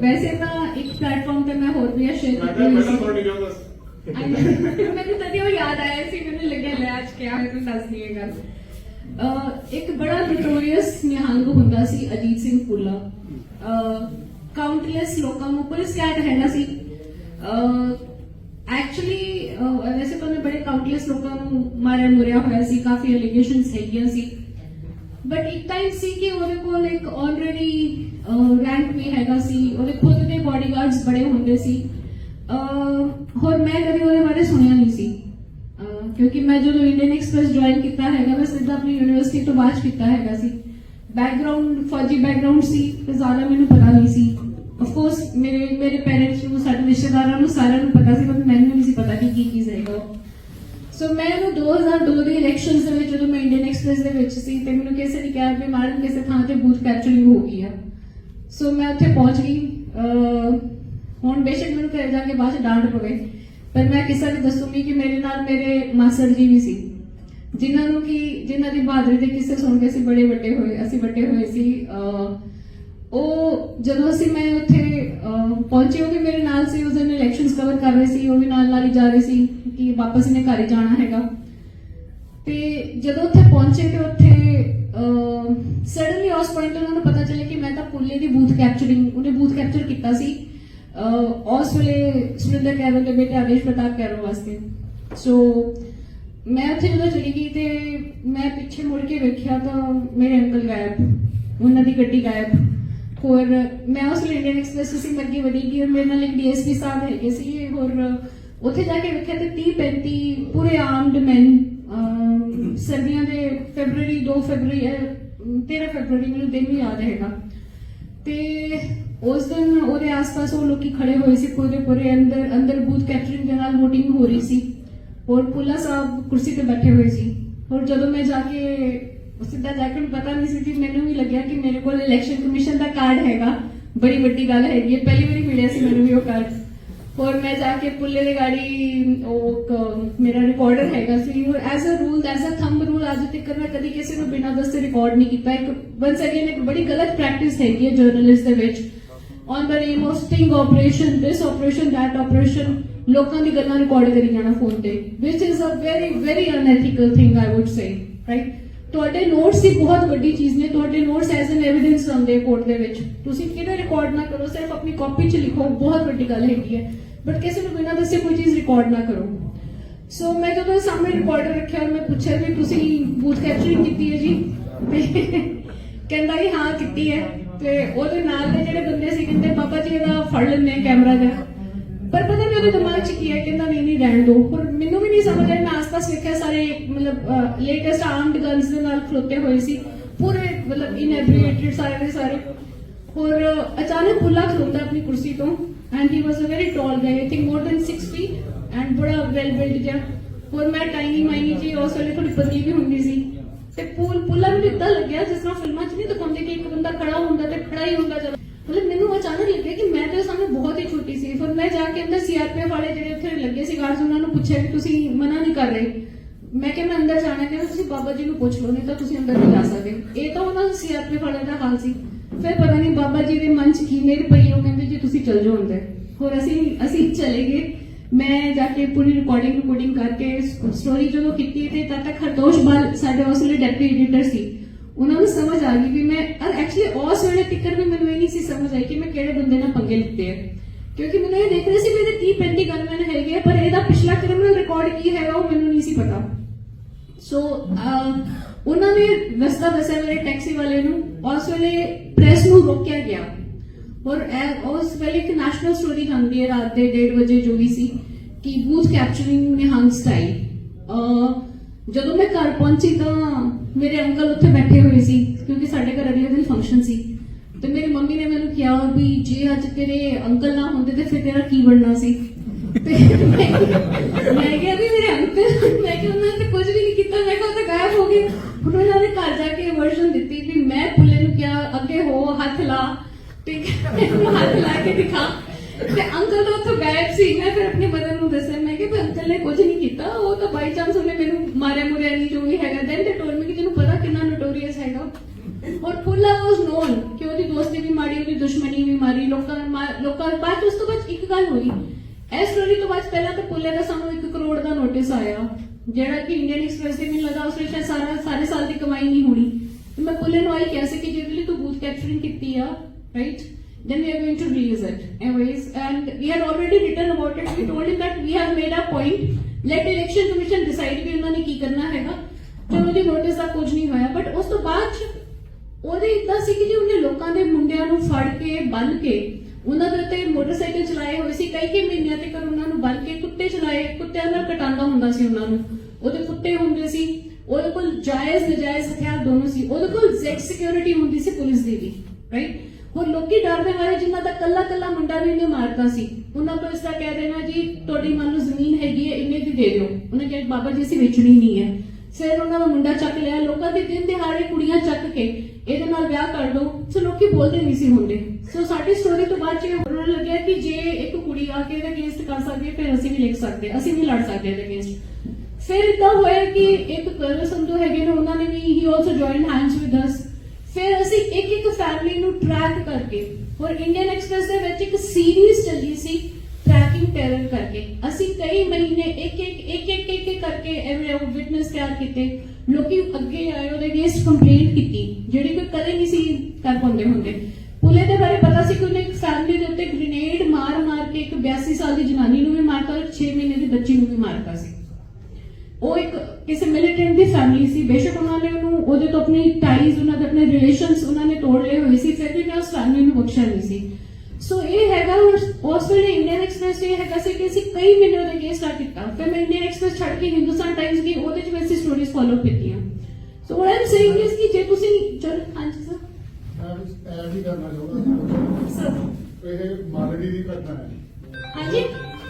ਵੈਸੇ ਤਾਂ ਇੱਕ ਪਲੇਟਫਾਰਮ ਤੇ ਮੈਂ ਹੋਰ ਵੀ ਸ਼ੇਅਰ ਮੈਂ ਕੀਤੀ ਕਿਹਾ ਹੋਈ ਪਹਿਲਾਂ ਸੀ ਤੁਹਾਡੀ ਗੱਲ ਦੱਸ I- ਮੈਨੂੰ ਤਦ ਉਹ ਯਾਦ ਆਇਆ ਸੀ ਮੈਨੂੰ ਲੱਗਿਆ ਲੈ ਅੱਜ ਕਿਆ ਹੈ ਤੂੰ ਦੱਸ ਦੀ ਇਹ ਗੱਲ ਅਹ ਇੱਕ ਬੜਾ ਨੋਟੋਰੀਅਸ ਨਿਹੰਗ ਹੁੰਦਾ ਸੀ ਅਜੀਤ ਸਿੰਘ ਫੁੱਲਾ ਕਾਊਂਟਲੈਸ ਲੋਕਾਂ ਨੂੰ ਪੁਲਿਸ ਕੈਟ ਹੈਗਾ ਸੀ ਐਕਚੁਅਲੀ ਵੈਸੇ ਤਾਂ ਉਹਨੇ ਬੜੇ ਕਾਊਂਟਲੈਸ ਲੋਕਾਂ ਨੂੰ ਮਾਰਿਆ ਮੁਰਿਆ ਹੋਇਆ ਸੀ ਕਾਫੀ ਅਲੀਗੇਸ਼ਨਸ ਹੈਗੀਆਂ ਸੀ ਬਟ ਇੱਕ ਟਾਈਮ ਸੀ ਕਿ ਉਹਦੇ ਕੋਲ ਇੱਕ ਆਲਰੇਡੀ ਰੈਂਕ ਵੀ ਹੈਗਾ ਸੀ ਉਹਦੇ ਖੁਦ ਦੇ ਬਾਡੀਗਾਰਡਸ ਬੜੇ ਹੁੰਦੇ ਸੀ। ਅਹ ਹੋਰ ਮੈਂ ਕਦੇ ਉਹਦੇ ਬਾਰੇ ਸੁਣਿਆ ਨਹੀਂ ਸੀ। ਕਿਉਂਕਿ ਮੈਂ ਜਦੋਂ ਇੰਡੀਅਨ ਐਕਸਪ੍ਰੈਸ ਜੁਆਇਨ ਕੀਤਾ ਹੈਗਾ, ਮੈਂ ਸਿੱਧਾ ਆਪਣੀ ਯੂਨੀਵਰਸਿਟੀ ਤੋਂ ਬਾਅਦ ਕੀਤਾ ਹੈਗਾ ਸੀ। ਬੈਕਗ੍ਰਾਉਂਡ ਫੌਜੀ ਬੈਕਗ੍ਰਾਉਂਡ ਸੀ ਤੇ ਜ਼ਿਆਦਾ ਮੈਨੂੰ ਪਤਾ ਨਹੀਂ ਸੀ। ਆਫ ਕੋਰਸ ਮੇਰੇ ਮੇਰੇ ਪੈਰੈਂਟਸ ਨੂੰ, ਸਾਡੇ ਰਿਸ਼ਤੇਦਾਰਾਂ ਨੂੰ ਸਾਰਿਆਂ ਨੂੰ ਪਤਾ ਸੀ ਪਰ ਮੈਨੂੰ ਨਹੀਂ ਸੀ ਪਤਾ ਕਿ ਕੀ ਚੀਜ਼ ਹੈਗਾ ਸੋ ਮੈਂ ਉਹ 2002 ਦੇ ਇਲੈਕਸ਼ਨਸ ਦੇ ਵਿੱਚ, ਜਦੋਂ ਮੈਂ ਇੰਡੀਅਨ ਐਕਸਪ੍ਰੈਸ ਦੇ ਵਿੱਚ ਸੀ, ਤੇ ਮੈਨੂੰ ਕਿਸੇ ਨੇ ਕਿਹਾ ਵੀ ਮੈਡਮ ਕਿਸੇ ਥਾਂ ਤੇ ਬੂਥ ਕੈਪਚਰਿੰਗ ਹੋ ਗਈ ਆ। ਸੋ ਮੈਂ ਉੱਥੇ ਪਹੁੰਚ ਗਈ ਹੁਣ ਬੇਸ਼ੱਕ ਮੈਨੂੰ ਘਰੇ ਜਾ ਕੇ ਬਾਅਦ ਚ ਡਾਂਟ ਪਵੇ, ਪਰ ਮੈਂ ਕਿਸੇ ਨੂੰ ਦੱਸੂਗੀ ਕਿ ਮੇਰੇ ਨਾਲ ਮੇਰੇ ਮਾਸਰ ਜੀ ਵੀ ਸੀ, ਜਿਨ੍ਹਾਂ ਨੂੰ ਕਿ ਜਿਨ੍ਹਾਂ ਦੀ ਬਹਾਦਰੀ ਦੇ ਕਿੱਸੇ ਸੁਣ ਕੇ ਅਸੀਂ ਬੜੇ ਵੱਡੇ ਹੋਏ, ਅਸੀਂ ਵੱਡੇ ਹੋਏ ਸੀ ਉਹ ਜਦੋਂ ਅਸੀਂ ਮੈਂ ਉੱਥੇ ਪਹੁੰਚੇ ਪਹੁੰਚੀ, ਉਹ ਵੀ ਮੇਰੇ ਨਾਲ ਸੀ ਉਸ ਦਿਨ ਇਲੈਕਸ਼ਨਸ ਕਵਰ ਕਰ ਰਹੇ ਸੀ, ਉਹ ਵੀ ਨਾਲ ਨਾਲ ਹੀ ਜਾ ਰਹੇ ਸੀ ਕਿ ਵਾਪਸ ਇਹਨੇ ਘਰ ਹੀ ਜਾਣਾ ਹੈਗਾ। ਤੇ ਜਦੋਂ ਉੱਥੇ ਪਹੁੰਚੇ ਤੇ ਉੱਥੇ ਸਡਨਲੀ ਉਸ ਪੁਆਇੰਟ ਉਹਨਾਂ ਨੂੰ ਪਤਾ ਚੱਲਿਆ ਕਿ ਮੈਂ ਤਾਂ ਪੁੱਲੇ ਦੀ ਬੂਥ ਕੈਪਚਰਿੰਗ ਉਹਨੇ ਬੂਥ ਕੈਪਚਰ ਕੀਤਾ ਸੀ। ਉਸ ਵੇਲੇ ਸੁਰਿੰਦਰ ਕੈਰੋਂ ਦੇ ਬੇਟੇ ਆਦੇਸ਼ ਪ੍ਰਤਾਪ ਕੈਰੋਂ ਵਾਸਤੇ। ਸੋ ਮੈਂ ਉੱਥੇ ਜਦੋਂ ਚਲੀ ਗਈ ਤੇ ਮੈਂ ਪਿੱਛੇ ਮੁੜ ਕੇ ਵੇਖਿਆ ਤਾਂ ਮੇਰੇ ਅੰਕਲ ਗਾਇਬ, ਉਹਨਾਂ ਦੀ ਗੱਡੀ ਗਾਇਬ। ਹੋਰ ਮੈਂ ਉਸ ਵੇਲੇ ਇੰਡੀਅਨ ਐਕਸਪ੍ਰੈਸ ਸੀ ਲੱਗੀ ਵੜੀ ਕਿ ਮੇਰੇ ਨਾਲ ਇੱਕ ਡੀਐਸਪੀ ਸਾਹਿਬ ਹੈਗੇ ਸੀ ਹੋਰ ਉੱਥੇ ਜਾ ਕੇ ਵੇਖਿਆ ਤੇ 30 35 ਪੂਰੇ ਆਰਮਡ ਮੈਨ ਸਰਦੀਆਂ ਦੇ ਫੈਬਰੂਰੀ 2 ਫੈਬਰੂਰੀ ਅਹ, 13 ਫੈਬਰੂਰੀ ਮੈਨੂੰ ਦਿਨ ਵੀ ਯਾਦ ਹੈਗਾ। ਤੇ ਉਸ ਦਿਨ ਉਹਦੇ ਆਸ-ਪਾਸ ਉਹ ਲੋਕੀ ਖੜੇ ਹੋਏ ਸੀ ਪੂਰੇ ਪੂਰੇ ਅੰਦਰ ਅੰਦਰ ਬੂਥ ਕੈਪਚਰਿੰਗ ਦੇ ਨਾਲ VOTING ਹੋ ਰਹੀ ਸੀ। ਔਰ ਪੁੱਲਾ ਸਾਹਿਬ ਕੁਰਸੀ ਤੇ ਬੈਠੇ ਹੋਏ ਸੀ। ਔਰ ਜਦੋਂ ਮੈਂ ਜਾ ਕੇ ਸਿੱਧਾ ਜਾ ਕੇ ਪਤਾ ਨਹੀਂ ਸੀ ਕਿ ਮੈਨੂੰ ਵੀ ਲੱਗਿਆ ਕਿ ਮੇਰੇ ਕੋਲ ਇਲੈਕਸ਼ਨ ਕਮਿਸ਼ਨ ਦਾ ਕਾਰਡ ਹੈਗਾ। ਬੜੀ ਵੱਡੀ ਗੱਲ ਹੈਗੀ ਹੈ। ਪਹਿਲੀ ਵਾਰੀ ਮਿਲਿਆ ਸੀ ਮੈਨੂੰ ਵੀ ਉਹ ਕਾਰਡ ਔਰ ਮੈਂ ਜਾ ਕੇ ਪੁੱਲੇ ਦੀ ਗਾੜੀ, ਉਹ ਮੇਰਾ ਰਿਕਾਰਡਰ ਹੈਗਾ ਸੀ। ਔਰ as a rule as a thumb rule ਅੱਜ ਤੱਕ ਮੈਂ ਕਦੀ ਕਿਸੇ ਨੂੰ ਬਿਨਾਂ ਦੱਸੇ ਰਿਕਾਰਡ ਨਹੀਂ ਕੀਤਾ। ਇੱਕ ਵਨਸ ਅਗੇਨ ਇੱਕ ਬੜੀ ਗਲਤ ਪ੍ਰੈਕਟਿਸ ਹੈਗੀ ਹੈ ਜਰਨਲਿਸਟ ਦੇ ਵਿੱਚ। On the name of sting operation this operation that operation ਲੋਕਾਂ ਦੀ ਗੱਲਾਂ ਰਿਕਾਰਡ ਕਰੀ ਜਾਣਾ ਫੋਨ ਤੇ ਵਿਚ is a very very unethical thing I would say right ਤੁਹਾਡੇ ਨੋਟਸ ਦੀ ਬਹੁਤ ਵੱਡੀ ਚੀਜ਼ ਨੇ। ਤੁਹਾਡੇ ਨੋਟਸ ਐਜ਼ ਐਨ ਐਵੀਡੈਂਸ ਹੁੰਦੇ ਕੋਰਟ ਦੇ ਵਿੱਚ। ਤੁਸੀਂ ਕਿਹੜਾ ਰਿਕਾਰਡ ਨਾ ਕਰੋ, ਸਿਰਫ ਆਪਣੀ ਕਾਪੀ 'ਚ ਲਿਖੋ। ਬਹੁਤ ਵੱਡੀ ਗੱਲ ਹੈਗੀ ਹੈ। ਬਟ ਕਿਸੇ ਨੂੰ ਬਿਨਾਂ ਦੱਸੇ ਕੋਈ ਚੀਜ਼ ਰਿਕਾਰਡ ਨਾ ਕਰੋ। ਸੋ ਮੈਂ ਜਦੋਂ ਸਾਹਮਣੇ ਰਿਕਾਰਡਰ ਰੱਖਿਆ ਔਰ ਮੈਂ ਪੁੱਛਿਆ ਵੀ ਤੁਸੀਂ ਬੂਥ ਕੈਪਚਰਿੰਗ ਕੀਤੀ ਹੈ ਜੀ? ਕਹਿੰਦਾ ਕਿ ਹਾਂ, ਕੀਤੀ ਹੈ। ਤੇ ਉਹਦੇ ਨਾਲ ਦੇ ਜਿਹੜੇ ਬੰਦੇ ਸੀ, ਕਹਿੰਦੇ, ਪਾਪਾ ਜੀ, ਇਹਦਾ ਫੜ ਲੈਂਦੇ ਕੈਮਰਾ ਦਾ ਪਰ ਪਤਾ ਨਹੀਂ ਉਹਦੇ ਦਿਮਾਗ 'ਚ ਕੀ ਹੈ, ਕਹਿੰਦਾ, ਨਹੀਂ ਨਹੀਂ, ਰਹਿਣ ਦੋ ਪਰ ਮੈਨੂੰ ਵੀ ਨਹੀਂ ਸਮਝ ਆਇਆ। ਮੈਂ ਆਸ-ਪਾਸ ਵੇਖਿਆ ਸਾਰੇ, ਮਤਲਬ ਲੇਟੈਸਟ ਆਰਮਡ ਗਨਸ ਦੇ ਨਾਲ ਖਲੋਤੇ ਹੋਏ ਸੀ। ਪੂਰੇ, ਮਤਲਬ ਇਨੈਬਰੀਏਟਡ ਸਾਰੇ ਦੇ ਸਾਰੇ। ਔਰ ਅਚਾਨਕ ਬੁੱਲਾ ਖਲੋਤਾ ਆਪਣੀ ਕੁਰਸੀ ਤੋਂ। And he was a very tall guy I think more than 6 feet and ਬੜਾ ਵੈਲ ਬਿਲਡ ਜਿਹਾ ਔਰ ਮੈਂ ਟਾਈਨੀ ਮਾਈਨੀ ਜੀ ਉਸ ਵੇਲੇ ਥੋੜੀ ਪਤਲੀ ਵੀ ਹੁੰਦੀ ਸੀ ਤੇ ਪੂਲ ਪੁੱਲਾ ਨੂੰ ਇਦਾਂ ਲੱਗਿਆ ਜਿਸ ਤਰ੍ਹਾਂ ਫਿਲਮਾਂ 'ਚ ਨਹੀਂ ਦਿਖਾਉਂਦੇ ਕਿ ਇੱਕ ਬੰਦਾ ਖੜਾ ਹੁੰਦਾ ਤੇ ਖੜਾ ਹੀ ਹੁੰਦਾ ਚਲੋ ਮਤਲਬ ਮੈਨੂੰ ਅਚਾਨਕ ਲੱਗਿਆ ਕਿ ਮੈਂ ਤੇ ਸਾਹਮਣੇ ਬਹੁਤ ਹੀ ਛੋਟੀ ਸੀ ਫਿਰ ਮੈਂ ਜਾ ਕੇ ਅੰਦਰ ਸੀਆਰਪੀਐਫ ਵਾਲੇ ਜਿਹੜੇ ਉੱਥੇ ਲੱਗੇ ਸੀ ਗਾਰਡਸ ਉਹਨਾਂ ਨੂੰ ਪੁੱਛਿਆ ਕਿ ਤੁਸੀਂ ਮਨਾ ਨਹੀਂ ਕਰ ਰਹੇ ਮੈਂ ਕਿਹਾ ਮੈਂ ਅੰਦਰ ਜਾਣਾ ਕਿ ਤੁਸੀਂ ਬਾਬਾ ਜੀ ਨੂੰ ਪੁੱਛ ਲਓ ਨਹੀਂ ਤਾਂ ਤੁਸੀਂ ਅੰਦਰ ਨਹੀਂ ਜਾ ਸਕਦੇ ਇਹ ਤਾਂ ਉਹਨਾਂ ਸੀਆਰਪੀਐਫ ਵਾਲਿਆਂ ਦਾ ਹਾਲ ਸੀ ਫਿਰ ਪਤਾ ਨਹੀਂ ਬਾਬਾ ਜੀ ਦੇ ਮਨ 'ਚ ਕੀ ਮੇਰੇ ਪਈ ਉਹ ਕਹਿੰਦੇ ਜੀ ਤੁਸੀਂ ਚੱਲ ਜਾਓ ਅੰਦਰ। ਹੋਰ ਅਸੀਂ ਅਸੀਂ ਚਲੇ ਗਏ। ਮੈਂ ਜਾ ਕੇ ਪੂਰੀ ਰਿਕਾਰਡਿੰਗ ਰਿਕਾਰਡਿੰਗ ਕਰਕੇ ਸਟੋਰੀ ਜਦੋਂ ਕੀਤੀ ਤੇ ਤਦ ਤੱਕ ਹਰਦੋਸ਼ ਬਾਲ ਸਾਡੇ ਉਸ ਵੇਲੇ ਡੈਪਟੀ ਐਡੀਟਰ ਸੀ। ਉਹਨਾਂ ਨੂੰ ਸਮਝ ਆ ਗਈ ਵੀ ਮੈਂ ਐਕਚੁਅਲੀ ਉਸ ਵੇਲੇ ਟਿਕਰ ਵੀ ਮੈਨੂੰ ਇਹ ਨਹੀਂ ਸੀ ਸਮਝ ਆਈ ਕਿ ਮੈਂ ਕਿਹੜੇ ਬੰਦੇ ਨਾਲ ਪੰਗੇ ਲਿੱਤੇ ਆ। ਕਿਉਂਕਿ ਮੈਨੂੰ ਇਹ ਦੇਖ ਰਹੀ ਸੀ ਮੇਰੇ ਇਹਦੇ 30 35 ਗਨਮੈਨ ਹੈਗੇ ਆ, ਪਰ ਇਹਦਾ ਪਿਛਲਾ ਕ੍ਰਿਮੀਨਲ ਰਿਕਾਰਡ ਕੀ ਹੈਗਾ ਉਹ ਮੈਨੂੰ ਨਹੀਂ ਸੀ ਪਤਾ। ਸੋ ਉਹਨਾਂ ਨੇ ਰਸਤਾ ਦੱਸਿਆ ਮੇਰੇ ਟੈਕਸੀ ਵਾਲੇ ਨੂੰ, ਉਸ ਵੇਲੇ ਪ੍ਰੈਸ ਨੂੰ ਰੋਕਿਆ ਗਿਆ। ਔਰ ਉਸ ਵੇਲੇ ਇੱਕ ਨੈਸ਼ਨਲ ਸਟੋਰੀ ਜਾਂਦੀ ਹੈ, ਰਾਤ ਦੇ 1:30 ਵਜੇ ਜੋ ਵੀ ਸੀ, ਕਿ ਬੂਥ ਕੈਪਚਰਿੰਗ ਨਿਹੰਗ ਸਟਾਈਲ ਜਦੋਂ ਮੈਂ ਘਰ ਪਹੁੰਚੀ ਤਾਂ ਮੇਰੇ ਅੰਕਲ ਉੱਥੇ ਬੈਠੇ ਹੋਏ ਸੀ, ਕਿਉਂਕਿ ਸਾਡੇ ਘਰ ਅਗਲੇ ਦਿਨ ਫੰਕਸ਼ਨ ਸੀ। ਤੇ ਮੇਰੀ ਮੰਮੀ ਨੇ ਮੈਨੂੰ ਕਿਹਾ ਵੀ ਜੇ ਅੱਜ ਤੇਰੇ ਅੰਕਲ ਨਾ ਹੁੰਦੇ ਤੇ ਫਿਰ ਤੇਰਾ ਕੀ ਬਣਨਾ ਸੀ? ਤੇ ਮੈਂ ਮੈਂ ਕਿਹਾ ਵੀ ਮੇਰੇ ਅੰਕਲ ਮੈਂ ਕਿਹਾ ਉਹਨਾਂ ਨੇ ਕੁਝ ਵੀ ਨਹੀਂ ਕੀਤਾ, ਮੈਂ ਕਿਹਾ ਉਹ ਤਾਂ ਗਾਇਬ ਹੋ ਗਏ। ਹੁਣ ਉਹਨਾਂ ਨੇ ਘਰ ਜਾ ਕੇ ਵਰਸ਼ਨ ਦਿੱਤੀ ਵੀ ਮੈਂ ਪੁੱਲੇ ਨੂੰ ਕਿਹਾ, ਅੱਗੇ ਹੋ, ਹੱਥ ਲਾ। ਤੇ ਮੈਨੂੰ ਹੱਥ ਲਾ ਕੇ ਦਿਖਾ। ਤੇ ਅੰਕਲ ਤਾਂ ਉੱਥੋਂ ਗਾਇਬ ਸੀ। ਮੈਂ ਫਿਰ ਆਪਣੀ ਮਦਰ ਨੂੰ ਦੱਸਿਆ, ਮੈਂ ਕਿਹਾ ਵੀ ਅੰਕਲ ਨੇ ਕੁਝ ਨਹੀਂ ਕੀਤਾ। ਉਹ ਤਾਂ ਬਾਈ ਚਾਂਸ ਉਹਨੇ ਮੈਨੂੰ ਮਾਰਿਆ ਮੁਰਿਆ ਨਹੀਂ, ਜੋ ਵੀ ਹੈਗਾ। ਦੈਨ ਤੇ ਟੋਲ ਮੀ ਕਿ ਤੈਨੂੰ ਪਤਾ ਕਿੰਨਾ ਨੋਟੋਰੀਅਸ ਹੈਗਾ ਔਰ ਪੁੱਲਾ ਵਾਸ ਨੋਨ ਕਿ ਉਹਦੀ ਦੋਸਤੀ ਵੀ ਮਾੜੀ ਉਹਦੀ ਦੁਸ਼ਮਣੀ ਵੀ ਮਾਰੀ। ਲੋਕਾਂ ਲੋਕਾਂ ਬਾਅਦ 'ਚ ਉਸ ਤੋਂ ਬਾਅਦ ਇੱਕ ਗੱਲ ਹੋਈ। ਇਸ ਸਟੋਰੀ ਤੋਂ ਬਾਅਦ ਪਹਿਲਾਂ ਤਾਂ ਪੁੱਲੇ ਦਾ ਸਾਨੂੰ 1 ਕਰੋੜ ਦਾ ਨੋਟਿਸ ਆਇਆ। ਜਿਹੜਾ ਕਿ ਇੰਡੀਅਨ ਐਕਸਪ੍ਰੈਸ ਦੇ ਮੈਨੂੰ ਲੱਗਾ ਉਸ ਵਿੱਚ ਸਾਰਾ ਸਾਰੇ ਸਾਲ ਦੀ ਕਮਾਈ ਨਹੀਂ ਹੋਣੀ। ਤੇ ਮੈਂ ਪੁੱਲੇ ਨੂੰ ਆਈ ਕਿਹਾ ਸੀ ਕਿ ਜਿਹਦੇ ਲਈ ਤੂੰ ਬੂਥ ਕੈਪਚਰਿੰਗ ਕੀਤੀ ਆ right then we are going to release it. Anyways, and we had already written about it. We told him that we have made a point. Let election commission decide ਵੀ ਉਹਨਾਂ ਨੇ ਕੀ ਕਰਨਾ ਹੈਗਾ ਚਲੋ ਜੀ notice ਦਾ ਕੁਝ ਨਹੀਂ ਹੋਇਆ ਬਟ ਉਸ ਤੋਂ ਬਾਅਦ 'ਚ ਉਹਦੇ ਇਦਾਂ ਸੀ ਕਿ ਜੀ ਉਹਨੇ ਲੋਕਾਂ ਦੇ ਮੁੰਡਿਆਂ ਨੂੰ ਫੜ ਕੇ ਬੰਨ ਕੇ ਉਹਨਾਂ ਦੇ ਉੱਤੇ ਮੋਟਰਸਾਈਕਲ ਚਲਾਏ ਹੋਏ ਸੀ, ਕਈ ਕਈ ਮਹੀਨਿਆਂ ਤੱਕ ਉਹਨਾਂ ਨੂੰ ਬੰਨ ਕੇ ਕੁੱਤੇ ਚਲਾਏ, ਕੁੱਤਿਆਂ ਨਾਲ ਕਟਾਂਦਾ ਹੁੰਦਾ ਸੀ ਉਹਨਾਂ ਨੂੰ। ਉਹਦੇ ਕੁੱਤੇ ਹੁੰਦੇ ਸੀ। ਉਹਦੇ ਕੋਲ ਜਾਇਜ਼, ਨਜਾਇਜ਼ ਹਥਿਆਰ ਦੋਨੋਂ ਸੀ। ਉਹਦੇ ਕੋਲ ਜ਼ੈਡ ਸਿਕਿਉਰਿਟੀ ਹੁੰਦੀ ਸੀ ਪੁਲਿਸ ਦੀ ਵੀ ਰਾਈਟ ਹੁਣ ਲੋਕੀ ਡਰਦੇ ਮਾਰੇ ਜਿਨ੍ਹਾਂ ਦਾ ਕੱਲਾ ਕੱਲਾ ਮੁੰਡਾ ਵੀ ਇਹਨੇ ਮਾਰਤਾ ਸੀ। ਉਹਨਾਂ ਤੋਂ ਇਸ ਦਾ ਕਹਿ ਦੇਣਾ ਜੀ, ਤੁਹਾਡੀ ਮੰਨ ਲਓ ਜ਼ਮੀਨ ਹੈਗੀ ਹੈ, ਇੰਨੇ ਦੀ ਦੇ ਦਿਓ। ਉਹਨੇ ਕਿਹਾ, ਬਾਬਾ ਜੀ, ਅਸੀਂ ਵੇਚਣੀ ਨਹੀਂ ਹੈ। ਫਿਰ ਉਹਨਾਂ ਦਾ ਮੁੰਡਾ ਚੱਕ ਲਿਆ। ਲੋਕਾਂ ਦੇ ਦਿਨ ਦਿਹਾੜੇ ਕੁੜੀਆਂ ਚੱਕ ਕੇ ਇਹਦੇ ਨਾਲ ਵਿਆਹ ਕਰ ਦੋ ਸੋ ਲੋਕੀ ਬੋਲਦੇ ਨਹੀਂ ਸੀ ਹੁੰਦੇ। ਸੋ ਸਾਡੀ ਸਟੋਰੀ ਤੋਂ ਬਾਅਦ ਚ ਉਹਨਾਂ ਨੂੰ ਲੱਗਿਆ ਕਿ ਜੇ ਇੱਕ ਕੁੜੀ ਆ ਕੇ ਇਹਦੇ ਅਗੇਂਸਟ ਕਰ ਸਕਦੀ ਹੈ, ਫਿਰ ਅਸੀਂ ਵੀ ਲਿਖ ਸਕਦੇ ਅਸੀਂ ਵੀ ਲੜ ਸਕਦੇ ਇਹਦੇ ਅਗੇਂਸਟ ਫਿਰ ਇਦਾਂ ਹੋਇਆ ਕਿ ਇੱਕ ਕਰਲ ਸੰਧੂ ਹੈਗੇ ਨੇ, ਉਹਨਾਂ ਨੇ ਵੀ he also join hands with us ਫਿਰ ਅਸੀਂ ਇੱਕ ਇੱਕ ਫੈਮਿਲੀ ਨੂੰ ਟਰੈਕ ਕਰਕੇ, ਔਰ ਇੰਡੀਅਨ ਐਕਸਪ੍ਰੈਸ ਦੇ ਵਿੱਚ ਇੱਕ ਸੀਰੀਜ਼ ਚੱਲੀ ਸੀ ਟਰੈਕਿੰਗ ਟੈਰਰ ਕਰਕੇ। ਅਸੀਂ ਕਈ ਮਹੀਨੇ ਇੱਕ ਇੱਕ ਇੱਕ ਇੱਕ ਇੱਕ ਕਰਕੇ ਐਵੇਂ ਵਿਟਨੈਸ ਤਿਆਰ ਕੀਤੇ। ਲੋਕੀ ਅੱਗੇ ਆਏ, ਉਹਦੇ ਅਗੇਂਸਟ ਕੰਪਲੇਂਟ ਕੀਤੀ, ਜਿਹੜੀ ਕੋਈ ਕਦੇ ਨਹੀਂ ਸੀ ਕਰ ਪਾਉਂਦੇ ਹੁੰਦੇ। ਪੁਲੇ ਦੇ ਬਾਰੇ ਪਤਾ ਸੀ ਕਿ ਉਹਨੇ ਇੱਕ ਫੈਮਿਲੀ ਦੇ ਉੱਤੇ ਗ੍ਰੇਨੇਡ ਮਾਰ ਮਾਰ ਕੇ ਇੱਕ 82 ਸਾਲ ਦੀ ਜਨਾਨੀ ਨੂੰ ਵੀ ਮਾਰਤਾ ਔਰ 6 ਮਹੀਨੇ ਦੀ ਬੱਚੀ ਨੂੰ ਵੀ ਮਾਰਤਾ ਸੀ। ਉਹ ਇੱਕ ਕਿਸੇ ਮਿਲੀਟੈਂਟ ਦੀ ਫੈਮਿਲੀ ਸੀ, ਬੇਸ਼ੱਕ ਉਹਨਾਂ ਨੇ ਉਹਨੂੰ, ਉਹਦੇ ਤੋਂ ਆਪਣੀ ਟਾਈਜ਼ ਉਹਨਾਂ ਦੇ ਆਪਣੇ ਰਿਲੇਸ਼ਨਸ ਉਹਨਾਂ ਨੇ ਤੋੜ ਲਏ ਹੋਏ ਸੀ, ਫਿਰ ਵੀ ਮੈਂ ਉਸ ਫੈਮਿਲੀ ਨੂੰ ਬਖਸ਼ਿਆ ਨਹੀਂ ਸੀ। ਸੋ ਇਹ ਹੈਗਾ ਉਸ ਵੇਲੇ ਇੰਡੀਅਨ ਐਕਸਪ੍ਰੈਸ ਇਹ ਹੈਗਾ ਸੀ ਕਿ ਅਸੀਂ ਕਈ ਮਹੀਨੇ ਉਹਦੇ ਅਗੇਂਸਟ ਸਟਾਰਟ ਕੀਤਾ। ਫਿਰ ਮੈਂ ਇੰਡੀਅਨ ਐਕਸਪ੍ਰੈਸ ਛੱਡ ਕੇ ਹਿੰਦੁਸਤਾਨ ਟਾਈਮਸ ਗਈ, ਉਹਦੇ ਚ ਮੈਂ ਅਸੀਂ ਸਟੋਰੀਜ਼ ਫੋਲੋ ਕੀਤੀਆਂ ਸੋ ਵਾਟ ਆਮ ਸੇਇੰਗ ਇਸ ਕਿ ਜੇ ਤੁਸੀਂ ਚਲ ਹਾਂਜੀ ਸਰ ਮੈਂ ਵੀ ਐਡ ਹੀ ਕਰਨਾ ਚਾਹੁੰਦਾ ਸਰ ਇਹ ਮਾਲੜੀ ਦੀ ਘਟਨਾ ਹੈ ਹਾਂਜੀ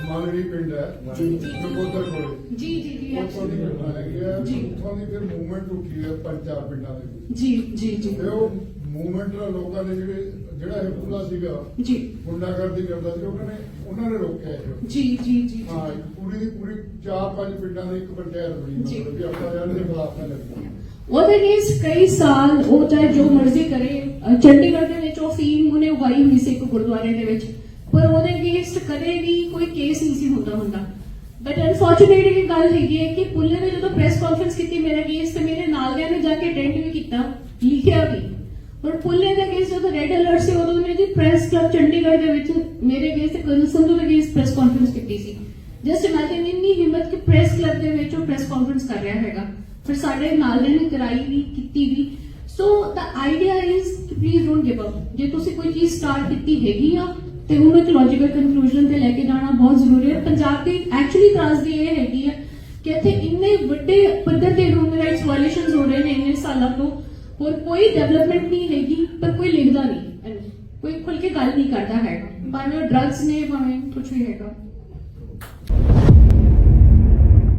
ਮਾਲੜੀ ਪਿੰਡ ਹੈ ਜੀ, ਜੀ, ਜੀ। ਨਕੋਦਰ ਕੋਲੇ ਜੀ ਜੀ ਜੀ ਉੱਥੋਂ ਦੀ ਘਟਨਾ ਹੈਗੀ ਹੈ ਜੀ। ਉੱਥੋਂ ਦੀ ਫਿਰ ਮੂਵਮੈਂਟ ਉੱਠੀ ਹੈ ਪੰਜ ਚਾਰ ਪਿੰਡਾਂ ਦੇ ਵਿੱਚ ਜੀ ਜੀ ਜੀ ਤੇ ਉਹ ਮੂਵਮੈਂਟ ਦਾ ਲੋਕਾਂ ਨੇ ਜਿਹੜੇ ਜਿਹੜਾ ਇਹ ਬੁੱਲਾ ਸੀਗਾ ਜੀ। ਗੁੰਡਾਗਰਦੀ ਕਰਦਾ ਸੀ ਉਹਨਾਂ ਨੇ ਉਹਨਾਂ ਨੇ ਰੋਕਿਆ ਇਹ। ਜੀ ਜੀ ਜੀ ਹਾਂ ਇੱਕ ਪੂਰੀ ਦੀ ਪੂਰੀ ਚਾਰ ਪੰਜ ਪਿੰਡਾਂ ਦੀ ਇੱਕ ਪੰਚਾਇਤ ਬਣੀ ਜੀ। ਮਤਲਬ ਵੀ ਆਪਾਂ ਯਾਰ ਦੇ ਖਿਲਾਫ ਨਾ ਲੱਗਣਾ ਉਹਦੇ ਅਗੇਂਸਟ ਕਈ ਸਾਲ ਉਹ ਚਾਹੇ ਜੋ ਮਰਜ਼ੀ ਕਰੇ ਚੰਡੀਗੜ੍ਹ ਦੇ ਵਿੱਚ ਉਹ ਫੀਮ ਉਹਨੇ ਉਗਾਈ ਹੋਈ ਸੀ ਇੱਕ ਗੁਰਦੁਆਰੇ ਦੇ ਵਿੱਚ ਪਰ ਉਹਦੇ ਅਗੇਂਸਟ ਕਦੇ ਵੀ ਕੋਈ ਕੇਸ ਨਹੀਂ ਸੀ ਹੁੰਦਾ ਹੁੰਦਾ। ਬਟ ਅਨਫੋਰਚੂਨੇਟਲੀ ਗੱਲ ਹੈਗੀ ਹੈ ਕਿ ਪੁੱਲੇ ਨੇ ਜਦੋਂ ਪ੍ਰੈਸ ਕਾਨਫਰੰਸ ਕੀਤੀ ਮੇਰੇ ਅਗੇਂਸਟ ਤੇ ਮੇਰੇ ਨਾਲ ਦਿਆਂ ਨੇ ਜਾ ਕੇ ਅਟੈਂਡ ਵੀ ਕੀਤਾ ਲਿਖਿਆ ਵੀ। ਪਰ ਪੁੱਲੇ ਦੇ ਅਗੇਂਸਟ ਜਦੋਂ ਰੈੱਡ ਅਲਰਟ ਸੀ, ਉਦੋਂ ਉਹਨੇ ਪ੍ਰੈਸ ਕਲੱਬ ਚੰਡੀਗੜ੍ਹ ਦੇ ਵਿੱਚ ਮੇਰੇ ਅਗੇਂਸਟ ਤੇ ਕਰਨਲ ਸੰਧੂ ਦੇ ਅਗੇਂਸਟ ਪ੍ਰੈਸ ਕਾਨਫਰੰਸ ਕੀਤੀ ਸੀ। ਜਸਟ ਇਮੇਜਿਨ ਇੰਨੀ ਹਿੰਮਤ ਕਿ ਪ੍ਰੈਸ ਕਲੱਬ ਦੇ ਵਿੱਚ ਉਹ ਪ੍ਰੈਸ ਕਾਨਫਰੰਸ ਕਰ ਰਿਹਾ ਹੈਗਾ। ਫਿਰ ਸਾਡੇ ਨਾਲ ਨੇ ਕਰਾਈ ਵੀ, ਕੀਤੀ ਵੀ। ਸੋ ਦਾ ਆਈਡੀਆ ਇਜ਼ ਕਿ ਪਲੀਜ਼ ਡੋਨਟ ਗਿਵ ਅਪ ਜੇ ਤੁਸੀਂ ਕੋਈ ਚੀਜ਼ ਸਟਾਰਟ ਕੀਤੀ ਹੈਗੀ ਆ, ਤੇ ਉਹਨੂੰ ਇੱਕ ਲੌਜੀਕਲ ਕਨਕਲੂਜਨ ਤੇ ਲੈ ਕੇ ਜਾਣਾ ਬਹੁਤ ਜ਼ਰੂਰੀ ਹੈ। ਪੰਜਾਬ ਦੀ ਐਕਚੁਅਲੀ ਤਰਾਸਦੀ ਇਹ ਹੈਗੀ ਆ ਕਿ ਇੱਥੇ ਇੰਨੇ ਵੱਡੇ ਪੱਧਰ ਤੇ ਹਿਊਮਨ ਰਾਈਟਸ ਵਾਇਲੇਸ਼ਨਸ ਹੋ ਰਹੇ ਨੇ ਇੰਨੇ ਸਾਲਾਂ ਤੋਂ। ਹੋਰ ਕੋਈ ਡਿਵੈਲਪਮੈਂਟ ਨਹੀਂ ਹੈਗੀ ਪਰ ਕੋਈ ਲਿਖਦਾ ਨਹੀਂ। ਕੋਈ ਖੁੱਲ ਕੇ ਗੱਲ ਨਹੀਂ ਕਰਦਾ ਹੈਗਾ। ਭਾਵੇਂ ਉਹ ਡਰੱਗਸ ਨੇ ਭਾਵੇਂ ਕੁਝ ਵੀ ਹੈਗਾ।